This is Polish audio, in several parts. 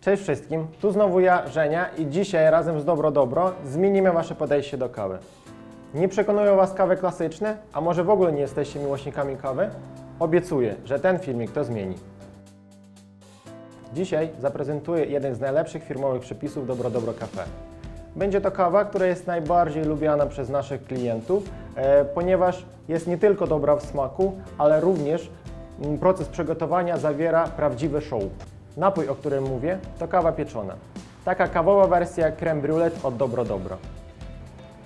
Cześć wszystkim, tu znowu ja, Żenia i dzisiaj razem z Dobro Dobro zmienimy Wasze podejście do kawy. Nie przekonują Was kawy klasyczne, a może w ogóle nie jesteście miłośnikami kawy? Obiecuję, że ten filmik to zmieni. Dzisiaj zaprezentuję jeden z najlepszych firmowych przepisów Dobro Dobro Cafe. Będzie to kawa, która jest najbardziej lubiana przez naszych klientów, e, ponieważ jest nie tylko dobra w smaku, ale również mm, proces przygotowania zawiera prawdziwy show. Napój, o którym mówię, to kawa pieczona. Taka kawowa wersja creme brulee od Dobro Dobro.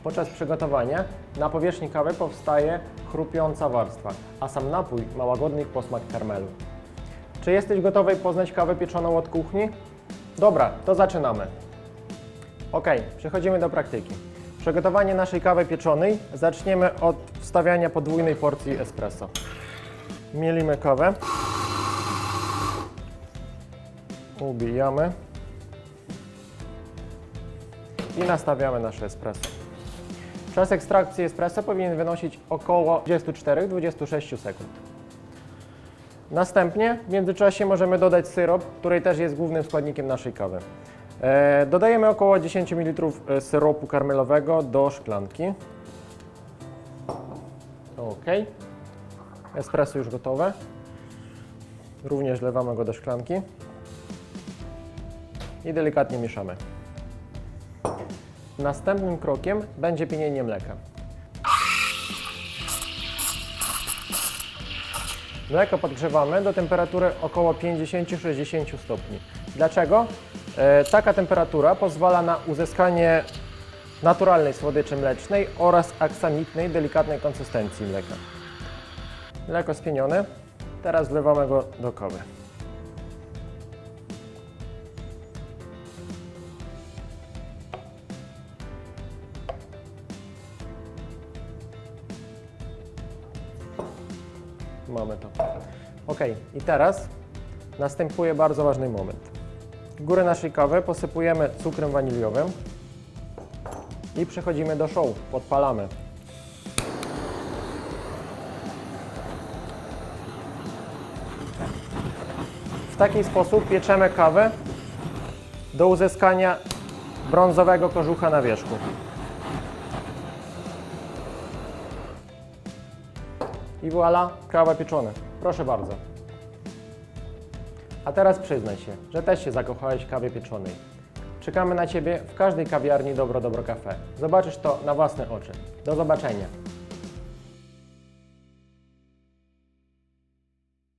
Podczas przygotowania na powierzchni kawy powstaje chrupiąca warstwa, a sam napój ma łagodny posmak karmelu. Czy jesteś gotowy poznać kawę pieczoną od kuchni? Dobra, to zaczynamy. Ok, przechodzimy do praktyki. Przygotowanie naszej kawy pieczonej zaczniemy od wstawiania podwójnej porcji espresso. Mielimy kawę. Ubijamy. I nastawiamy nasze espresso. Czas ekstrakcji espresso powinien wynosić około 24-26 sekund. Następnie w międzyczasie możemy dodać syrop, który też jest głównym składnikiem naszej kawy. E, dodajemy około 10 ml syropu karmelowego do szklanki. Ok. Espresso już gotowe. Również wlewamy go do szklanki. I delikatnie mieszamy. Następnym krokiem będzie pienienie mleka. Mleko podgrzewamy do temperatury około 50-60 stopni. Dlaczego? E, taka temperatura pozwala na uzyskanie naturalnej słodyczy mlecznej oraz aksamitnej, delikatnej konsystencji mleka. Mleko spienione. Teraz wlewamy go do kawy. Mamy to. Ok, i teraz następuje bardzo ważny moment. Górę naszej kawy posypujemy cukrem waniliowym i przechodzimy do show. Podpalamy. W taki sposób pieczemy kawę do uzyskania brązowego kożucha na wierzchu. I voilà, kawa pieczona. Proszę bardzo. A teraz przyznaj się, że też się zakochałeś w kawie pieczonej. Czekamy na Ciebie w każdej kawiarni Dobro Dobro Cafe. Zobaczysz to na własne oczy. Do zobaczenia.